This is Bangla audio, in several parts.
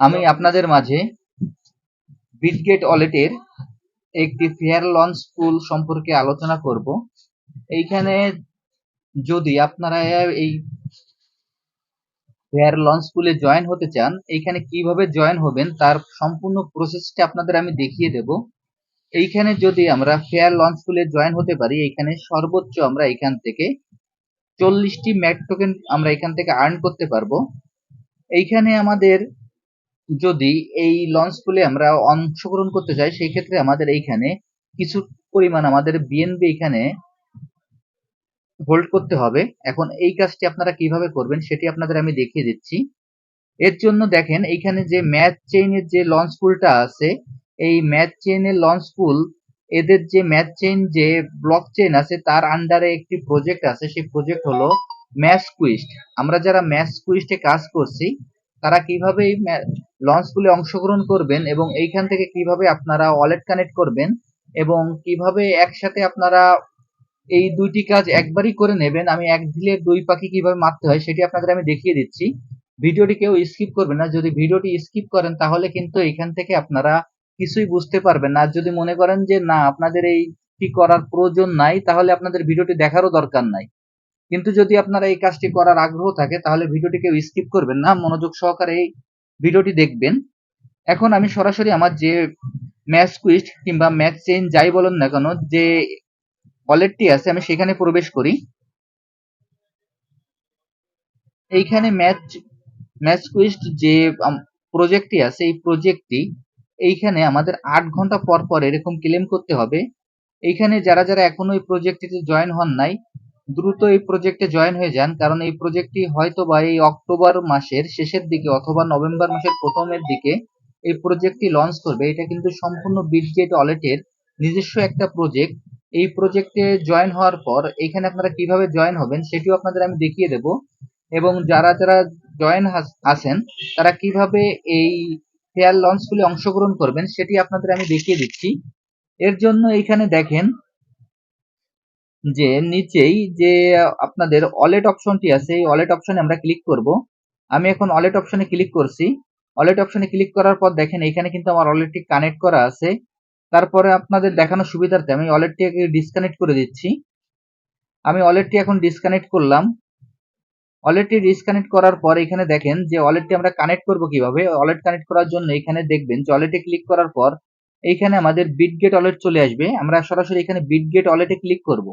আমি আপনাদের মাঝে বিটগেট ওয়ালেটের একটি ফেয়ার লঞ্চ স্কুল সম্পর্কে আলোচনা করব। এইখানে যদি আপনারা এই ফেয়ার লঞ্চ স্কুলে জয়েন হতে চান, এইখানে কীভাবে জয়েন হবেন তার সম্পূর্ণ প্রসেসটা আপনাদের আমি দেখিয়ে দেব। এইখানে যদি আমরা ফেয়ার লঞ্চ স্কুলে জয়েন হতে পারি, এইখানে সর্বোচ্চ আমরা এখান থেকে চল্লিশটি ম্যাট টোকেন আমরা এখান থেকে আর্ন করতে পারব। এইখানে আমাদের যদি এই লঞ্চ স্কুলে আমরা অংশগ্রহণ করতে চাই, সেই ক্ষেত্রে আমাদের এইখানে কিছু পরিমাণ আমাদের বিএনবি এখানে হোল্ড করতে হবে। এখন এই কাজটি আপনারা কীভাবে করবেন সেটি আপনাদের আমি দেখিয়ে দিচ্ছি। এর জন্য দেখেন, এইখানে যে ম্যাথ চেইনের যে লঞ্চ পুলটা আছে, এই ম্যাথ চেইনের লঞ্চ পুল এদের যে ম্যাথ চেইন যে ব্লক চেইন আছে, তার আন্ডারে একটি প্রজেক্ট আছে। সেই প্রজেক্ট হলো ম্যাথ কুইস্ট আমরা যারা ম্যাথ কুইস্টে কাজ করছি, তারা কীভাবে এই লঞ্চ পুলে অংশগ্রহণ করবেন এবং এইখান থেকে কীভাবে আপনারা ওয়ালেট কানেক্ট করবেন এবং কীভাবে একসাথে আপনারা এই দুইটি কাজ একবারই করে নেবেন, আমি এক ঢিলে দুই পাখি কীভাবে মারতে হয় সেটি আপনাদের আমি দেখিয়ে দিচ্ছি। ভিডিওটি কেউ স্কিপ করবেন না। যদি ভিডিওটি স্কিপ করেন, তাহলে কিন্তু এখান থেকে আপনারা কিছুই বুঝতে পারবেন না। যদি মনে করেন যে, না, আপনাদের এইটি করার প্রয়োজন নাই, তাহলে আপনাদের ভিডিওটি দেখারও দরকার নাই। কিন্তু যদি আপনারা এই কাজটি করার আগ্রহ থাকে তাহলে ভিডিওটি কেউ স্কিপ করবেন না মনোযোগ সহকারে এই ভিডিওটি দেখবেন। এখন আমি সরাসরি আমার যে ম্যাচ কুইস্ট কিংবা ম্যাচ চেঞ্জ যাই বলেন না কেন যে ওয়ালেটটি আছে আমি সেখানে প্রবেশ করি। এইখানে ম্যাচ ম্যাচ কুইস্ট যে প্রজেক্টটি আছে এই প্রজেক্টটি এইখানে আমাদের আট ঘণ্টা পর পর এরকম ক্লেম করতে হবে। এইখানে যারা যারা এখনও এই প্রজেক্টটিতে জয়েন হন নাই দ্রুত এই প্রজেক্টে জয়েন হয়ে যান, কারণ এই প্রজেক্টটি হয়তো বা এই অক্টোবর মাসের শেষের দিকে অথবা নভেম্বর মাসের প্রথমের দিকে এই প্রজেক্টটি লঞ্চ করবে। এটা কিন্তু সম্পূর্ণ বিটগেট ওয়ালেটের নিজস্ব একটা প্রজেক্ট এই প্রজেক্টে জয়েন হওয়ার পর এখানে আপনারা কীভাবে জয়েন হবেন সেটিও আপনাদের আমি দেখিয়ে দেব। এবং যারা যারা জয়েন আছেন, তারা কীভাবে এই ফেয়ার লঞ্চগুলি অংশগ্রহণ করবেন সেটি আপনাদের আমি দেখিয়ে দিচ্ছি। এর জন্য এখানে দেখেন যে নিচেই যে আপনাদের ওয়ালেট অপশনটি আছে, এই ওয়ালেট অপশনে আমরা ক্লিক করব। আমি এখন ওয়ালেট অপশনে ক্লিক করছি। ওয়ালেট অপশনে ক্লিক করার পর দেখেন এখানে কিন্তু আমার ওয়ালেটটি কানেক্ট করা আছে। তারপরে আপনাদের দেখানোর সুবিধার্থে আমি ওয়ালেটটি ডিসকানেক্ট করে দিচ্ছি। আমি ওয়ালেটটি এখন ডিসকানেক্ট করলাম। ওয়ালেটটি ডিসকানেক্ট করার পর এখানে দেখেন যে ওয়ালেটটি আমরা কানেক্ট করব কীভাবে? ওয়ালেট কানেক্ট করার জন্য এখানে দেখবেন যে ওয়ালেটে ক্লিক করার পর এইখানে আমাদের বিটগেট ওয়ালেট চলে আসবে। আমরা সরাসরি এখানে বিটগেট ওয়ালেটে ক্লিক করব।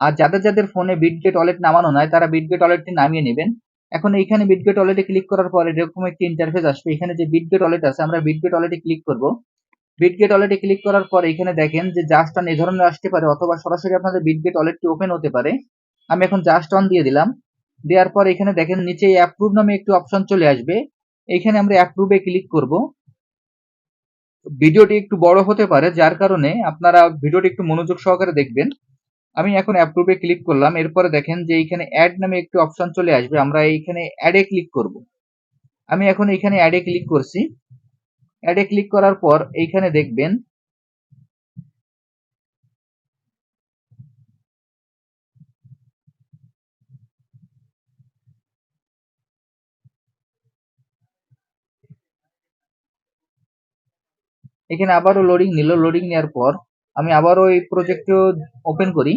আর যাদের যাদের ফোনে বিটগেট ওয়ালেট নামানো নয় তারা বিটগেট ওয়ালেটটি নামিয়ে নেবেন। এখন এইখানে বিটগেট ওয়ালেটে ক্লিক করার পরে এরকম একটি ইন্টারফেস আসবে। এখানে যে বিটগেট ওয়ালেট আছে, আমরা বিটগেট ওয়ালেটে ক্লিক করব। বিটগেট ওয়ালেটে ক্লিক করার পর এখানে দেখেন যে জাস্ট অন এই ধরনের আসতে পারে, অথবা সরাসরি আপনাদের বিটগেট ওয়ালেটটি ওপেন হতে পারে। আমি এখন জাস্ট অন দিয়ে দিলাম। দেওয়ার পর এখানে দেখেন নিচে অ্যাপ্রুভ নামে একটি অপশন চলে আসবে। এখানে আমরা অ্যাপ্রুভে ক্লিক করব। ভিডিওটি একটু বড় হতে পারে, যার কারণে আপনারা ভিডিওটি একটু মনোযোগ সহকারে দেখবেন। আমি এখন অ্যাপ্রুভে ক্লিক করলাম, এরপরে দেখেন যে এইখানে অ্যাড নামে একটি অপশন চলে আসবে, আমরা এইখানে অ্যাডে ক্লিক করব। আমি এখন এইখানে অ্যাডে ক্লিক করছি। অ্যাডে ক্লিক করার পর এইখানে দেখবেন এখানে আবারও লোডিং নিল লোডিং নেওয়ার পর আমি আবারও এই প্রজেক্টটি ওপেন করি।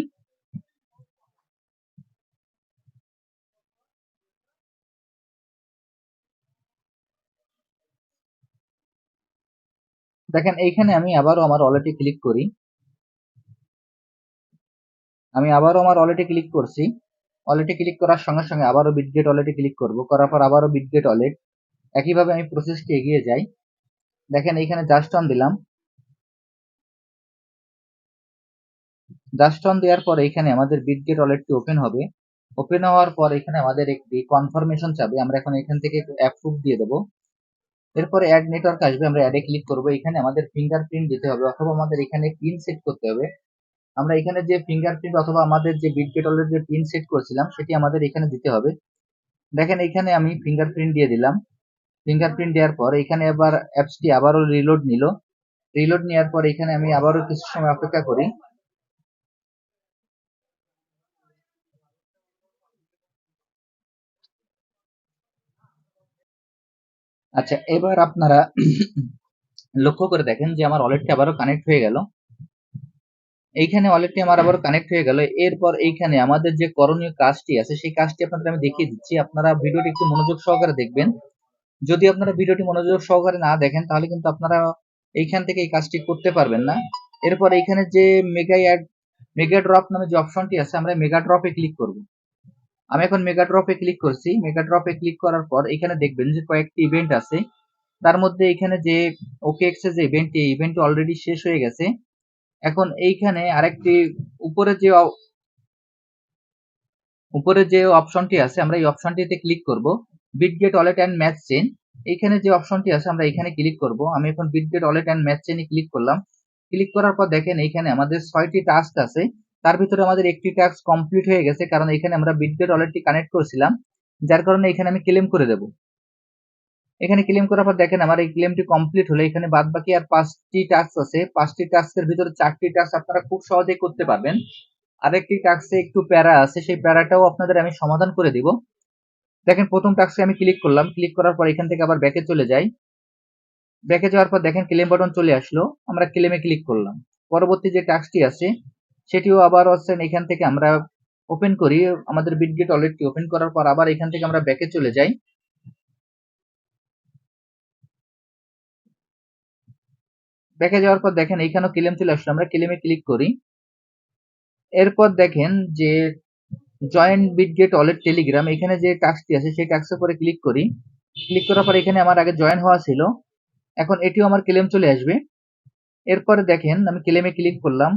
দেখেন, এইখানে আমি আবারও আমার ওয়ালেটে ক্লিক করি। আমি আবারও আমার ওয়ালেটে ক্লিক করছি। ওয়ালেটে ক্লিক করার সঙ্গে সঙ্গে আবারও বিটগেট ওয়ালেটে ক্লিক করব। করার পর আবারও বিটগেট ওয়ালেট একইভাবে আমি প্রসেসটি এগিয়ে যাই। দেখেন, এইখানে জাস্ট অন দিলাম। জাস্ট অন দেওয়ার পর এখানে আমাদের বিটগেট ওয়ালেটটি ওপেন হবে। ওপেন হওয়ার পর এখানে আমাদের একটি কনফার্মেশন চাবে। আমরা এখন এখান থেকে অ্যাপ্রুভ দিয়ে দেবো। এরপরে অ্যাড নেটওয়ার্ক আসবে, আমরা অ্যাডে ক্লিক করব। এখানে আমাদের ফিঙ্গারপ্রিন্ট দিতে হবে, অথবা আমাদের এখানে পিন সেট করতে হবে। আমরা এখানে যে ফিঙ্গারপ্রিন্ট অথবা আমাদের যে বিটগেট ওয়ালেট যে পিন সেট করেছিলাম, সেটি আমাদের এখানে দিতে হবে। দেখেন, এখানে আমি ফিঙ্গারপ্রিন্ট দিয়ে দিলাম। ফিঙ্গারপ্রিন্ট দেওয়ার পর এখানে আবার অ্যাপসটি আবারও রিলোড নিল। রিলোড নেওয়ার পর এখানে আমি আবারও কিছু সময় অপেক্ষা করি। আচ্ছা এবার আপনারা লক্ষ্য করে দেখেন যে আমার ওয়ালেটটি আবারও কানেক্ট হয়ে গেল। এইখানে ওয়ালেটটি আমার আবার কানেক্ট হয়ে গেল। এরপর এইখানে আমাদের যে করণীয় কাজটি আছে, সেই কাজটি আপনাদের আমি দেখিয়ে দিচ্ছি। আপনারা ভিডিওটি একটু মনোযোগ সহকারে দেখবেন। যদি আপনারা ভিডিওটি মনোযোগ সহকারে না দেখেন, তাহলে কিন্তু আপনারা এইখান থেকে এই কাজটি করতে পারবেন না। এরপর এইখানে যে মেগা অ্যাড মেগা ড্রপ নামে যে অপশনটি আছে, আমরা মেগা ড্রপে ক্লিক করব। আমি এখন মেগা ড্রপে ক্লিক করছি। মেগা ড্রপে ক্লিক করার পর এখানে দেখবেন যে কয়েকটি ইভেন্ট আছে। তার মধ্যে এখানে যে ওকে এক্সের যে ইভেন্টটি এই ইভেন্টটি অলরেডি শেষ হয়ে গেছে। এখন এইখানে আরেকটি উপরে যে উপরে যে অপশনটি আছে, আমরা এই অপশনটিতে ক্লিক করব। Bitget wallet and match chain এইখানে যে অপশনটি আছে, আমরা এখানে ক্লিক করব। আমি এখন বিটগেট ওয়ালেট অ্যান্ড ম্যাচ চেনে ক্লিক করলাম। ক্লিক করার পর দেখেন এইখানে আমাদের ছয়টি টাস্ক আছে। তার ভিতরে আমাদের একটি টাস্ক কমপ্লিট হয়ে গেছে, কারণ এখানে আমরা বিটগেট ওয়ালেটটি কানেক্ট করেছিলাম। যার কারণে এখানে আমি ক্লেম করে দেব। এখানে ক্লেম করার পর দেখেন, আমার এই ক্লেমটি কমপ্লিট হলে। এখানে বাদ বাকি আর পাঁচটি টাস্ক আছে। পাঁচটি টাস্কের ভিতরে চারটি টাস্ক আপনারা খুব সহজেই করতে পারবেন। আরেকটি টাস্কে একটু প্যারা আছে। সেই প্যারাটাও আপনাদের আমি সমাধান করে দিব। দেখেন, প্রথম টাস্কে আমি ক্লিক করলাম। ক্লিক করার পর এখান থেকে আবার ব্যাকে চলে যাই। ব্যাকে যাওয়ার পর দেখেন ক্লেম বাটন চলে আসলো। আমরা ক্লেমে ক্লিক করলাম। পরবর্তী যে টাস্কটি আছে, সেটিও আবার হচ্ছেন এখান থেকে আমরা ওপেন করি। আমাদের বিটগেট ওয়ালেটটি ওপেন করার পর আবার এখান থেকে আমরা ব্যাকে চলে যাই। ব্যাকে যাওয়ার পর দেখেন এইখানেও ক্লেম চলে আসলো। আমরা ক্লেমে ক্লিক করি। এরপর দেখেন যে জয়েন্ট বিটগেট ওয়ালেট টেলিগ্রাম এখানে যে টাস্কটি আছে, সেই টাস্কের পরে ক্লিক করি। ক্লিক করার পর এখানে আমার আগে জয়েন হওয়া ছিল। এখন এটিও আমার ক্লেম চলে আসবে। এরপরে দেখেন, আমি ক্লেমে ক্লিক করলাম।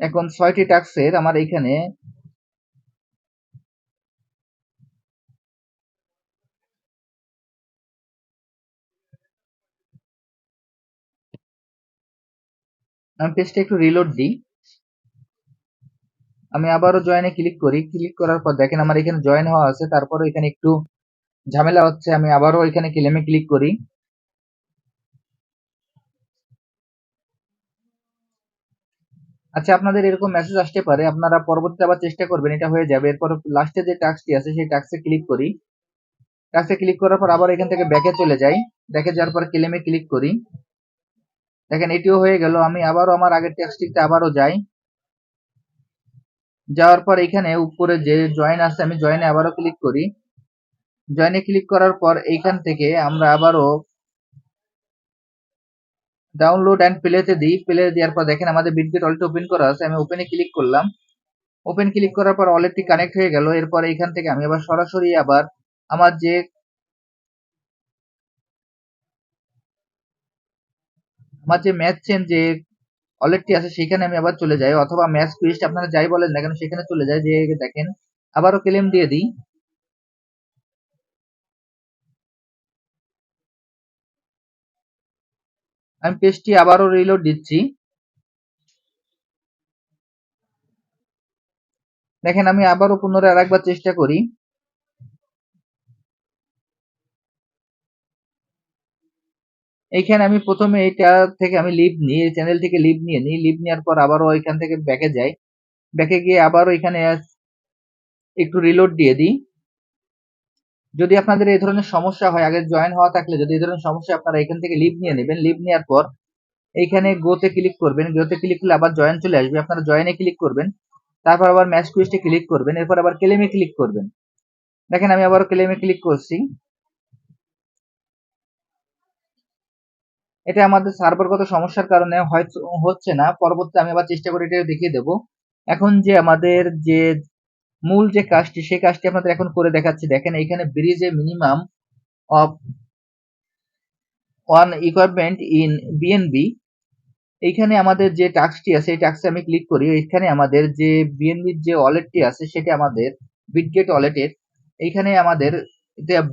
এখন ছয়টি টাস্কের আমার এখানে আমি পেজটা একটু রিলোড দিই। আমি আবারও জয়েনে ক্লিক করি। ক্লিক করার পর দেখেন আমার এখানে জয়েন হওয়া আছে তারপরে এখানে একটু ঝামেলা হচ্ছে, আমি আবারও এখানে ক্লেমে ক্লিক করি। আচ্ছা আপনাদের এরকম মেসেজ আসতে পারে, আপনারা পরবর্তীতে আবার চেষ্টা করবেন, এটা হয়ে যাবে। এরপর লাস্টে যে টাস্কটি আছে, সেই টাস্কে ক্লিক করি। টাস্কে ক্লিক করার পর আবার এখান থেকে ব্যাকে চলে যাই। ব্যাকে যাওয়ার পর ক্লেমে ক্লিক করি। দেখেন, এটিও হয়ে গেল, আমি আবারও আমার আগের টেক্সটিতে আবারও যাই। যাওয়ার পর এখানে উপরে যে জয়েন আছে, আমি জয়েনে আবারও ক্লিক করি। জয়েনে ক্লিক করার পর এইখান থেকে আমরা আবারও ডাউনলোড অ্যান্ড প্লেতে দিই। প্লে দেওয়ার পর দেখেন আমাদের বিটগেট ওয়ালেট ওপেন করা আছে, আমি ওপেনে ক্লিক করলাম। ওপেন ক্লিক করার পর ওয়ালেটটি কানেক্ট হয়ে গেল। এরপর এইখান থেকে আমি আবার সরাসরি আবার আমার যে আমার যে ম্যাচ চেন যে ওয়ালেটটি আছে সেখানে আমি আবার চলে যাই। অথবা ম্যাচ টুইস্ট আপনারা যাই বলেন না কেন, সেখানে চলে যাই, যে দেখেন, আবারও ক্লেম দিয়ে দিই। আমি পেজটি আবারও রিলোড দিচ্ছি। দেখেন, আমি আবারও পুনরায় আরেকবার চেষ্টা করি। এইখানে আমি প্রথমে এটা থেকে আমি লিভ নিই এই চ্যানেল থেকে লিভ নিয়ে নিই। লিভ নেওয়ার পর আবারও এখান থেকে ব্যাকে যাই। ব্যাকে গিয়ে আবারও এখানে একটু রিলোড দিয়ে দিই। যদি আপনাদের এই ধরনের সমস্যা হয়, আগে জয়েন হওয়া থাকলে যদি এই ধরনের সমস্যা আপনারা এখান থেকে লিভ নিয়ে নেবেন। লিভ নেওয়ার পর এইখানে গোতে ক্লিক করবেন। গোতে ক্লিক করলে আবার জয়েন চলে আসবে। আপনারা জয়েনে ক্লিক করবেন। তারপর আবার ম্যাচ কুইস্টে ক্লিক করবেন। এরপর আবার ক্লেমে ক্লিক করবেন। দেখেন আমি আবার ক্লেমে ক্লিক করছি। এটা আমাদের সার্ভারগত সমস্যার কারণে হচ্ছে না। পরবর্তী আমি আবার চেষ্টা করে এটা দেখিয়ে দেব। এখন যে আমাদের যে মূল যে কাজটি, সেই কাজটি আপনাদের এখন করে দেখাচ্ছি। দেখেন এখানে ব্রিজে minimum of one equipment in BNB এইখানে আমাদের যে টাস্কটি আছে, এই টাস্কে আমি ক্লিক করি। এখানে আমাদের যে বিএনবির যে ওয়ালেটটি আছে, সেটি আমাদের বিটগেট ওয়ালেটের এইখানে আমাদের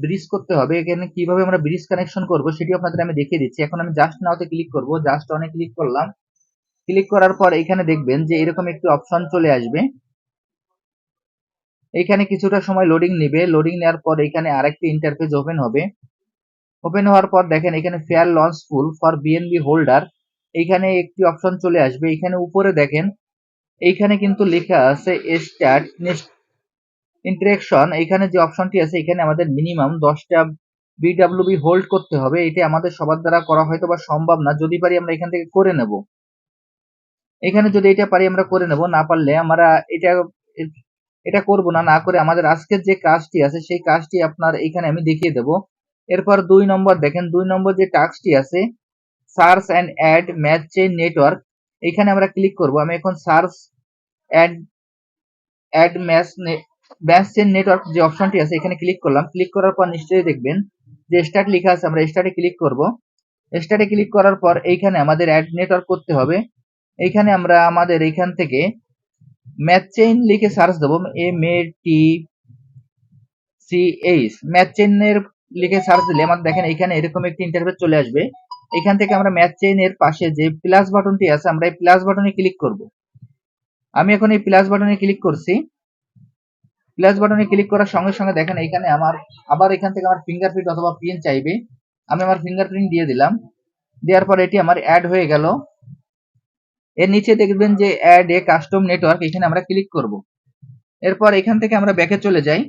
ব্রিজ করতে হবে। এখানে কীভাবে আমরা ব্রিজ কানেকশন করব সেটি আপনাদের আমি দেখিয়ে দিচ্ছি। এখন আমি জাস্ট নাওতে ক্লিক করব। জাস্ট অনে ক্লিক করলাম। ক্লিক করার পর এখানে দেখবেন যে এরকম একটি অপশন চলে আসবে। এখানে কিছুটা সময় লোডিং নেবে। লোডিং নেওয়ার পর এখানে আরেকটি ইন্টারফেস ওপেন হবে। ওপেন হওয়ার পর দেখেন এখানে fair launch pool for BNB holder এইখানে একটি অপশন চলে আসবে। এখানে উপরে দেখেন এইখানে কিন্তু লেখা আছে স্টার্ট নেক্সট ইন্টারেকশন এখানে যে অপশনটি আছে, এখানে আমাদের মিনিমাম দশটা বিডাব্লিউবি হোল্ড করতে হবে। এটা আমাদের সবার দ্বারা করা হয়তো বা সম্ভব না, যদি পারি আমরা এখান থেকে করে নেব। এখানে যদি এটা পারি আমরা করে নেব, না পারলে আমরা এটা এটা করব না না করে আমাদের আজকের যে কাজটি আছে, সেই কাজটি আপনার এখানে আমি দেখিয়ে দেব। এরপর দুই নম্বর দেখেন, দুই নম্বর যে টাস্কটি আছে search and add match chain network এখানে আমরা ক্লিক করব। আমি এখন search add add match match chain network যে অপশনটি আছে, এখানে ক্লিক করলাম। ক্লিক করার পর নিশ্চয়ই দেখবেন যে স্টার্ট লেখা আছে, আমরা স্টার্টে ক্লিক করব। স্টার্টে ক্লিক করার পর এইখানে আমাদের অ্যাড নেটওয়ার্ক করতে হবে। এইখানে আমরা আমাদের এইখান থেকে ম্যাথ চেইন লিখে সার্চ দেবো M A T C H math চেইনের লিখে সার্চ দিলে আমাদের দেখেন এখানে এরকম একটি ইন্টারভেস চলে আসবে। এখান থেকে আমরা ম্যাথ চেইনের পাশে যে প্লাস বাটনটি আছে, আমরা এই প্লাস বাটনে ক্লিক করব। আমি এখন এই প্লাস বাটনে ক্লিক করছি। প্লাস বাটনে ক্লিক করার সঙ্গে সঙ্গে দেখেন এখানে আমার, আবার এখান থেকে আমার ফিঙ্গারপ্রিন্ট অথবা পিন চাইবে। আমি আমার ফিঙ্গারপ্রিন্ট দিয়ে দিলাম। দেওয়ার পর এটি আমার অ্যাড হয়ে গেল। এর নিচে দেখবেন যে অ্যাড এ কাস্টম নেটওয়ার্ক এখানে আমরা ক্লিক করব। এরপর এখান থেকে আমরা ব্যাকে চলে যাই।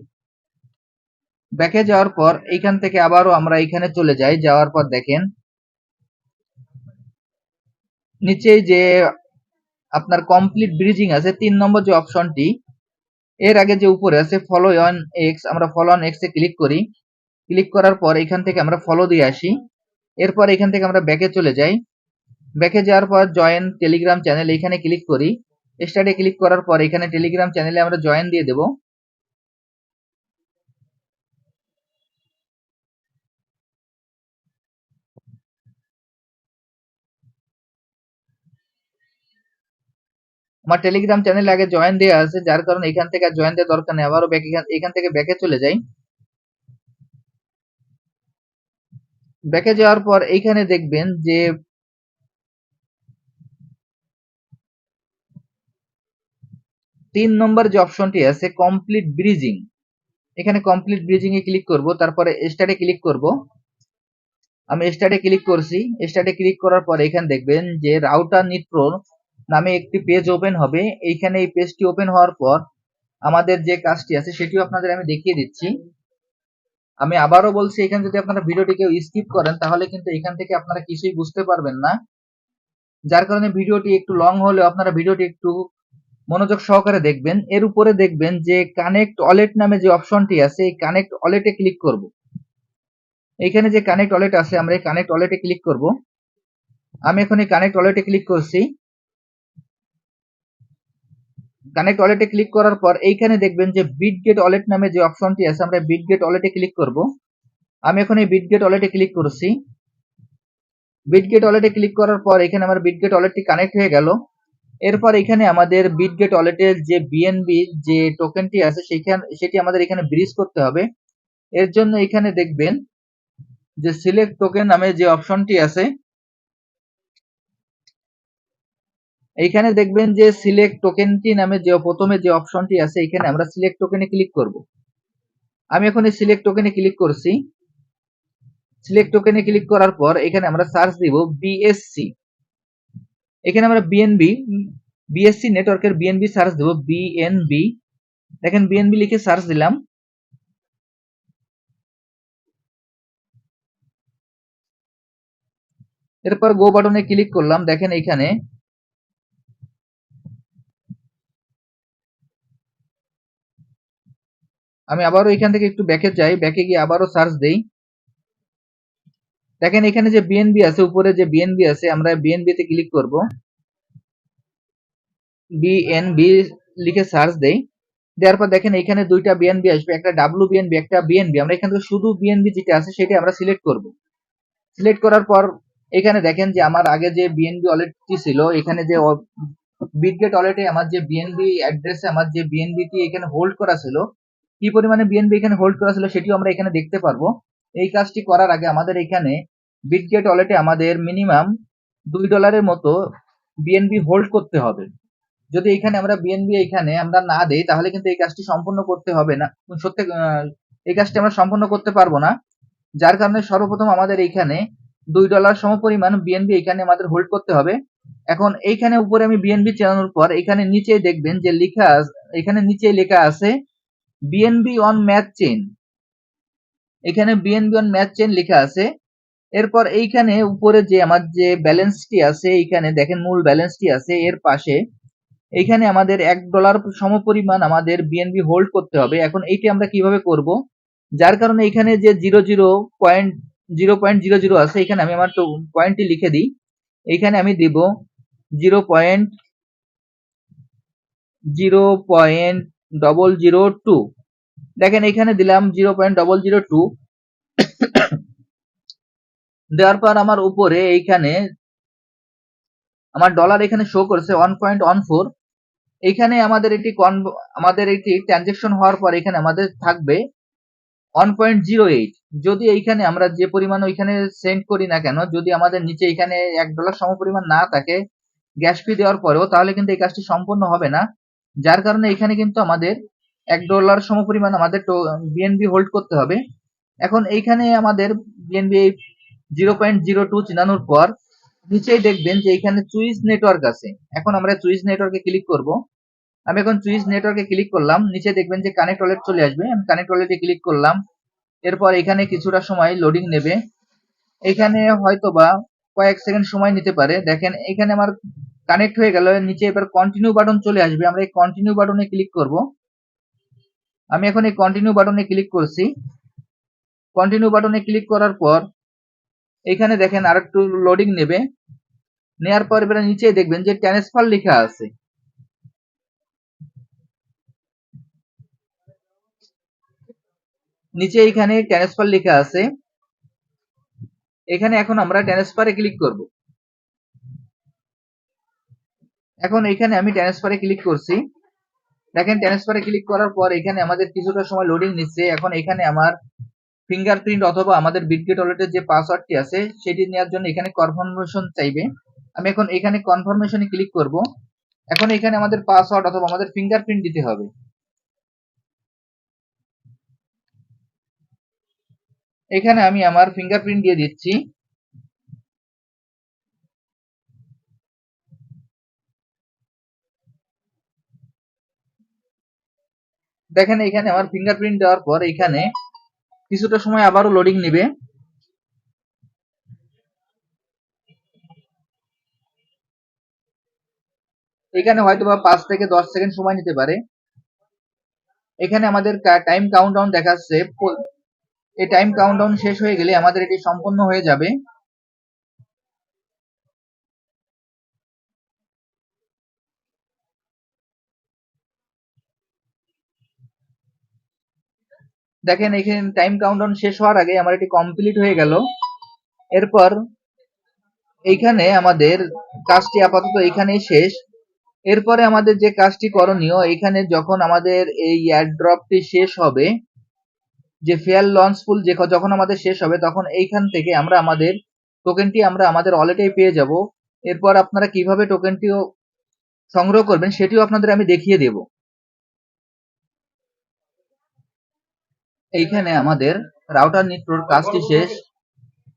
ব্যাকে যাওয়ার পর এইখান থেকে আবারও আমরা এখানে চলে যাই। যাওয়ার পর দেখেন, নিচে যে আপনার কমপ্লিট ব্রিজিং আছে, তিন নম্বর যে অপশনটি এর আগে যে উপরে আছে ফলো অন এক্স আমরা ফলো অন এক্স এ ক্লিক করি ক্লিক করার পর এখান থেকে আমরা ফলো দিয়ে আসি। এরপর এখান থেকে আমরা ব্যাকে চলে যাই। ব্যাকে যাওয়ার পর জয়েন টেলিগ্রাম চ্যানেল এখানে ক্লিক করি। স্টার্টে ক্লিক করার পর এখানে টেলিগ্রাম চ্যানেলে আমরা জয়েন দিয়ে দেব। আমার টেলিগ্রাম চ্যানেলে আগে জয়েন দেওয়া আছে, যার কারণে এখান থেকে জয়েন দেওয়ার দরকার নেই। আবারও ব্যাক এখান থেকে ব্যাকে চলে যাই। ব্যাকে যাওয়ার পর এইখানে দেখবেন যে তিন নম্বর যে অপশনটি আছে কমপ্লিট ব্রিজিং এখানে কমপ্লিট ব্রিজিং এ ক্লিক করব, তারপরে স্টার্টে ক্লিক করব। আমি স্টার্টে ক্লিক করছি স্টার্টে ক্লিক করার পর এখানে দেখবেন যে রাউটার নিট্রো নামে একটি পেজ ওপেন হবে। এইখানে এই পেজটি ওপেন হওয়ার পর আমাদের যে কাজটি আছে, সেটিও আপনাদের আমি দেখিয়ে দিচ্ছি। আমি আবারও বলছি, এখানে যদি আপনারা ভিডিওটিকে স্কিপ করেন, তাহলে কিন্তু এখান থেকে আপনারা কিছুই বুঝতে পারবেন না। যার কারণে ভিডিওটি একটু লং হলেও আপনারা ভিডিওটি একটু মনোযোগ সহকারে দেখবেন। এর উপরে দেখবেন যে কানেক্ট অলেট নামে যে অপশনটি আছে, এই কানেক্ট অলেটে ক্লিক করব। এখানে যে কানেক্ট অলেট আছে, আমরা এই কানেক্ট অলেটে ক্লিক করব। আমি এখন এই কানেক্ট অলেটে ক্লিক করছি। কানেক্ট ওয়ালেটে ক্লিক করার পর এইখানে দেখবেন যে বিটগেট ওয়ালেট নামে যে অপশনটি আছে, আমরা বিটগেট ওয়ালেটে ক্লিক করব। আমি এখন এই বিটগেট ওয়ালেটে ক্লিক করছি। বিটগেট ওয়ালেটে ক্লিক করার পর এখানে আমার বিটগেট ওয়ালেটটি কানেক্ট হয়ে গেল। এরপর এখানে আমাদের বিটগেট ওয়ালেটের যে বিএনবি যে টোকেনটি আছে সেখানে সেটি আমাদের এখানে ব্রিজ করতে হবে। এর জন্য এখানে দেখবেন যে সিলেক্ট টোকেন নামে যে অপশনটি আছে এইখানে দেখবেন যে সিলেক্ট টোকেনটি নামে যে প্রথমে যে অপশনটি আছে এখানে আমরা সিলেক্ট টোকেনে ক্লিক করব। আমি এখন এই সিলেক্ট টোকেনে ক্লিক করছি। সিলেক্ট টোকেনে ক্লিক করার পর এখানে আমরা সার্চ দিব বিএসসি এখানে আমরা বিএনবি বিএসসি নেটওয়ার্কের বিএনবি সার্চ দেব বিএনবি দেখেন বিএনবি লিখে সার্চ দিলাম। এরপর গো বাটনে ক্লিক করলাম। দেখেন এখানে আমি আবারও এখান থেকে একটু ব্যাকে যাই ব্যাকে গিয়ে আবারও সার্চ দেই দেখেন এখানে যে বিএনবি আছে উপরে যে বিএনবি আছে আমরা বিএনবি তে ক্লিক করব বিএনবি লিখে সার্চ দেই দেওয়ার পর দেখেন এখানে দুইটা বিএনবি আসবে একটা ডাব্লু বিএনবি একটা বিএনবি আমরা এখান থেকে শুধু বিএনবি যেটা আছে সেটা আমরা সিলেক্ট করব সিলেক্ট করার পর এখানে দেখেন যে আমার আগে যে বিএনবি ওয়ালেটটি ছিল এখানে যে বিটগেট ওয়ালেটে আমার যে বিএনবি অ্যাড্রেসে আমার যে বিএনবিটি এখানে হোল্ড করা ছিল কি পরিমাণে বিএনবি এখানে হোল্ড করা ছিল সেটিও আমরা এখানে দেখতে পারব। এই কাজটি করার আগে আমাদের এখানে বিটগেট ওয়ালেটে আমাদের মিনিমাম দুই ডলারের মতো বিএনবি হোল্ড করতে হবে। যদি এখানে আমরা বিএনবি এখানে আমরা না দেই, তাহলে কিন্তু এই কাজটি সম্পূর্ণ করতে হবে না। সত্যি এই কাজটি আমরা সম্পূর্ণ করতে পারব না। যার কারণে সর্বপ্রথম আমাদের এইখানে দুই ডলার সমপরিমাণ বিএনবি এখানে আমাদের হোল্ড করতে হবে। এখন এইখানে উপরে আমি বিএনবি চালানোর পর এখানে নিচে দেখবেন যে লেখা এখানে নিচে লেখা আছে বিএনবি অন ম্যাথ চেইন এখানে বিএনবি অন ম্যাচ চেন লেখা আছে। এরপর এইখানে উপরে যে আমার যে ব্যালেন্সটি আছে, এইখানে দেখেন মূল ব্যালেন্সটি আছে, এর পাশে এইখানে আমাদের এক ডলার সমপরিমাণ আমাদের বিএনবি হোল্ড করতে হবে। এখন এইটি আমরা কীভাবে করব? যার কারণে এখানে যে zero zero point zero point zero zero আছে এখানে আমি আমার পয়েন্টটি লিখে দিই। এইখানে আমি দিব zero point zero point double zero two দেখেন এখানে দিলাম zero point double zero two দেওয়ার পর আমার উপরে এইখানে আমার ডলার এখানে শো করছে ওয়ান পয়েন্ট ওয়ান ফোর এইখানে আমাদের এটি আমাদের এটি ট্রানজেকশন হওয়ার পর এখানে আমাদের থাকবে ওয়ান পয়েন্ট জিরো এইট যদি এইখানে আমরা যে পরিমাণ ওইখানে সেন্ড করি না কেন, যদি আমাদের নিচে এখানে এক ডলার সম পরিমাণ না থাকে গ্যাস ফি দেওয়ার পরেও, তাহলে কিন্তু এই কাজটি সম্পূর্ণ হবে না। যার কারণে এখানে কিন্তু আমাদের এক ডলার সম পরিমাণ আমাদের বিএনবি হোল্ড করতে হবে। এখন এইখানে আমাদের BNB zero point zero two চিনানোর পর নিচেই দেখবেন যে এখানে চুইস নেটওয়ার্ক আছে। এখন আমরা চুইস নেটওয়ার্কে ক্লিক করব। আমি এখন চুইস নেটওয়ার্কে ক্লিক করলাম, নিচে দেখবেন যে কানেক্ট ওয়ালেট চলে আসবে। আমি কানেক্ট ওয়ালেটে ক্লিক করলাম। এরপর এখানে কিছুটা সময় লোডিং নেবে। এখানে হয়তোবা কয়েক সেকেন্ড সময় নিতে পারে। দেখেন এখানে আমার কানেক্ট হয়ে গেল নিচে এবার কন্টিনিউ বাটন চলে আসবে। আমরা এই কন্টিনিউ বাটনে ক্লিক করব। আমি এখন এই কন্টিনিউ বাটনে ক্লিক করছি। কন্টিনিউ বাটনে ক্লিক করার পর, এখানে দেখেন আর একটু লোডিং নেবে। নেয়ার পর এবার নিচে দেখবেন যে ট্রান্সফার লেখা আছে। নিচে এখানে ট্রান্সফার লেখা আছে। এখানে এখন আমরা ট্রান্সফারে ক্লিক করব। এখন এখানে আমি ট্রান্সফারে ক্লিক করছি। দেখেন ট্রান্সফারে ক্লিক করার পর এখানে আমাদের কিছুটা সময় লোডিং নিচ্ছে। এখন এখানে আমার ফিঙ্গারপ্রিন্ট অথবা আমাদের বিটগেট ওয়ালেটের যে পাসওয়ার্ডটি আছে, সেটি নেওয়ার জন্য এখানে কনফার্মেশন চাইবে। আমি এখন এখানে কনফার্মেশনে ক্লিক করব। এখন এখানে আমাদের পাসওয়ার্ড অথবা আমাদের ফিঙ্গারপ্রিন্ট দিতে হবে। এখানে আমি আমার ফিঙ্গারপ্রিন্ট দিয়ে দিচ্ছি। দেখেন এখানে আমার ফিঙ্গারপ্রিন্ট দেওয়ার পর এখানে কিছুটা সময় আবারও লোডিং নেবে। এখানে হয়তো বা পাঁচ থেকে দশ সেকেন্ড সময় নিতে পারে। এখানে আমাদের টাইম কাউন্টডাউন দেখাচ্ছে। এই টাইম কাউন্টডাউন শেষ হয়ে গেলে আমাদের এটি সম্পন্ন হয়ে যাবে। দেখেন, এখানে টাইম কাউন্টডাউন শেষ হওয়ার আগে আমার এটি কমপ্লিট হয়ে গেল। এরপর এইখানে আমাদের কাজটি আপাতত এখানেই শেষ। এরপরে আমাদের যে কাজটি করণীয় এখানে যখন আমাদের এই এয়ারড্রপটি শেষ হবে, যে ফেয়ার লঞ্চ ফুল যে যখন আমাদের শেষ হবে, তখন এইখান থেকে আমরা আমাদের টোকেনটি আমরা আমাদের ওয়ালেটেই পেয়ে যাব। এরপর আপনারা কীভাবে টোকেনটিও সংগ্রহ করবেন, সেটিও আপনাদের আমি দেখিয়ে দেব। এইখানে আমাদের রাউটার নিট্রোর কাজটি শেষ।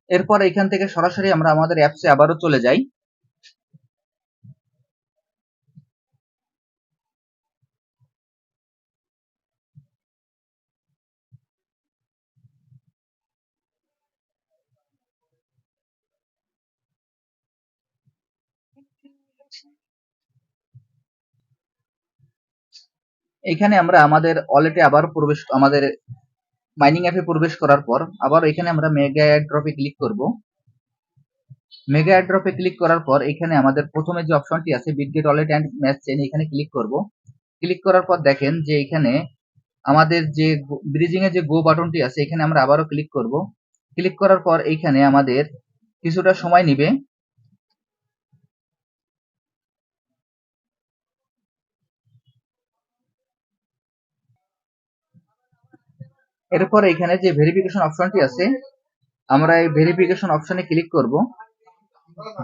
এরপর এখান থেকে সরাসরি আমরা আমাদের অ্যাপসে আবারও চলে যাই। এখানে আমরা আমাদের ওয়ালেটে আবার প্রবেশ আমাদের মাইনিং অ্যাপে প্রবেশ করার পর আবার এখানে আমরা মেগা এয়ারড্রপে ক্লিক করব। মেগা এয়ারড্রপে ক্লিক করার পর এখানে আমাদের প্রথমে যে অপশনটি আছে Bitget wallet and match chain এখানে ক্লিক করব। ক্লিক করার পর দেখেন যে এখানে আমাদের যে ব্রিজিং এর যে গো বাটনটি আছে, এখানে আমরা আবারও ক্লিক করব। ক্লিক করার পর এইখানে আমাদের কিছুটা সময় নিবে। এরপর এখানে যে ভেরিফিকেশন অপশনটি আছে, আমরা এই ভেরিফিকেশন অপশনে ক্লিক করব।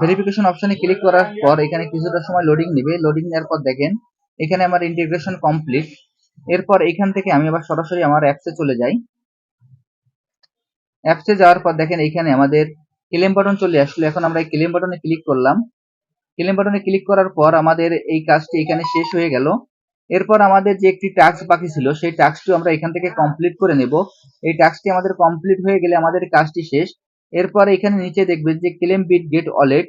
ভেরিফিকেশন অপশনে ক্লিক করার পর এখানে কিছুটা সময় লোডিং নেবে। লোডিং নেওয়ার পর দেখেন, এখানে আমার ইন্টিগ্রেশন কমপ্লিট এরপর এখান থেকে আমি আবার সরাসরি আমার অ্যাপসে চলে যাই। অ্যাপসে যাওয়ার পর দেখেন, এখানে আমাদের ক্লেম বাটন চলে আসলো। এখন আমরা এই ক্লেম বাটনে ক্লিক করলাম। ক্লেম বাটনে ক্লিক করার পর আমাদের এই কাজটি এখানে শেষ হয়ে গেল। এরপর আমাদের যে একটি টাস্ক বাকি ছিল, সেই টাস্কটি আমরা এখান থেকে কমপ্লিট করে নেব। এই টাস্কটি আমাদের কমপ্লিট হয়ে গেলে আমাদের কাজটি শেষ। এরপর এখানে নিচে দেখবেন যে claim Bitget wallet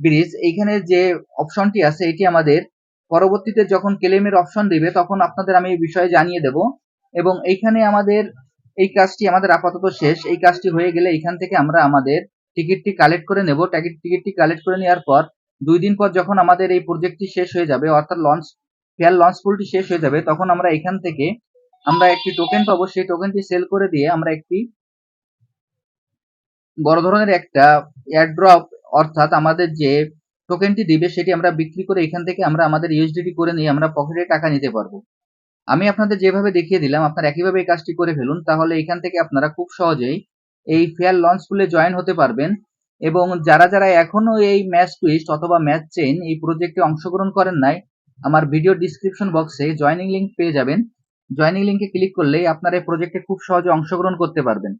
bridge এইখানে যে অপশনটি আছে, এটি আমাদের পরবর্তীতে যখন ক্লেমের অপশন দিবে, তখন আপনাদের আমি এই বিষয়ে জানিয়ে দেব। এবং এইখানে আমাদের এই কাজটি আমাদের আপাতত শেষ। এই কাজটি হয়ে গেলে এখান থেকে আমরা আমাদের টিকিটটি কালেক্ট করে নেব। টিকিট টিকিটটি কালেক্ট করে নেওয়ার পর দুই দিন পর যখন আমাদের এই প্রজেক্টটি শেষ হয়ে যাবে, অর্থাৎ লঞ্চ ফেয়ার লঞ্চ পুলটি শেষ হয়ে যাবে, তখন আমরা এখান থেকে আমরা একটি টোকেন পাবো, সেই টোকেনটি সেল করে দিয়ে আমরা একটি বড় ধরনের একটা এয়ারড্রপ অর্থাৎ আমাদের যে টোকেনটি দিবে সেটি আমরা বিক্রি করে এখান থেকে আমরা আমাদের ইউএসডিটি করে নিয়ে আমরা পকেটে টাকা নিতে পারব। আমি আপনাদের যেভাবে দেখিয়ে দিলাম, আপনারা একইভাবে এই কাজটি করে ফেলুন, তাহলে এখান থেকে আপনারা খুব সহজেই এই ফেয়ার লঞ্চ পুলে জয়েন হতে পারবেন এবং যারা যারা এখনও এই ম্যাচ টুইস্ট অথবা ম্যাচ চেইন এই প্রজেক্টে অংশগ্রহণ করেন নাই আমার ভিডিও ডিসক্রিপশন বক্সে জয়নিং লিংক পেয়ে যাবেন। জয়নিং লিংকে ক্লিক করলেই আপনারা এই প্রজেক্টে খুব সহজে অংশগ্রহণ করতে পারবেন।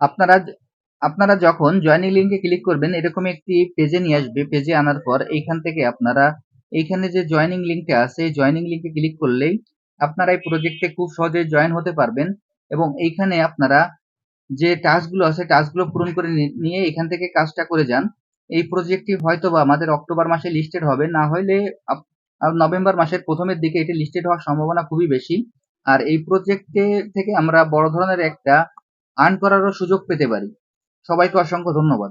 আপনারা আপনারা যখন জয়নিং লিংকে ক্লিক করবেন, এরকম একটি পেজে নিয়ে আসবে। পেজে আনার পর এইখান থেকে আপনারা এইখানে যে জয়নিং লিংকটা আছে, এই জয়নিং লিংকে ক্লিক করলেই আপনারা এই প্রজেক্টে খুব সহজে জয়েন হতে পারবেন এবং এইখানে আপনারা যে টাস্কগুলো আছে টাস্কগুলো পূরণ করে নিয়ে এখান থেকে কাজটা করে যান। এই প্রজেক্টটি হয়তো বা আমাদের অক্টোবর মাসে লিস্টেড হবে, না হলে নভেম্বর মাসের প্রথমের দিকে এটি লিস্টেড হওয়ার সম্ভাবনা খুবই বেশি। আর এই প্রজেক্টে থেকে আমরা বড় ধরনের একটা আর্ন করারও সুযোগ পেতে পারি। সবাইকে অসংখ্য ধন্যবাদ।